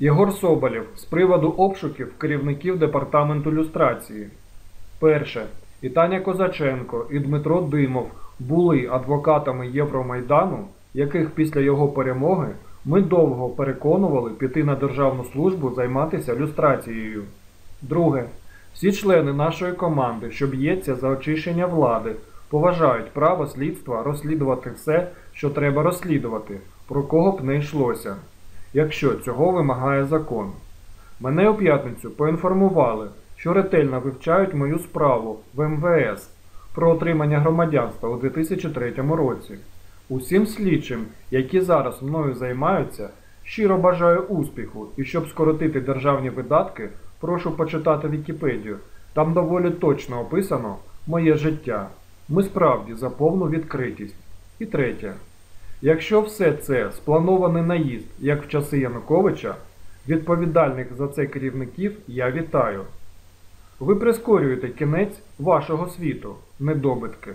Єгор Соболєв з приводу обшуків керівників департаменту люстрації. Перше. І Таня Козаченко, і Дмитро Димов були адвокатами Євромайдану, яких після його перемоги ми довго переконували піти на державну службу займатися люстрацією. Друге. Всі члени нашої команди, що б'ється за очищення влади, поважають право слідства розслідувати все, що треба розслідувати, про кого б не йшлося, якщо цього вимагає закон. Мене у п'ятницю поінформували, що ретельно вивчають мою справу в МВС про отримання громадянства у 2003 році. Усім слідчим, які зараз мною займаються, щиро бажаю успіху і щоб скоротити державні видатки, прошу почитати Вікіпедію. Там доволі точно описано моє життя. Ми справді за повну відкритість. І третє. Якщо все це спланований наїзд, як в часи Януковича, відповідальних за це керівників я вітаю. Ви прискорюєте кінець вашого світу, недобитки.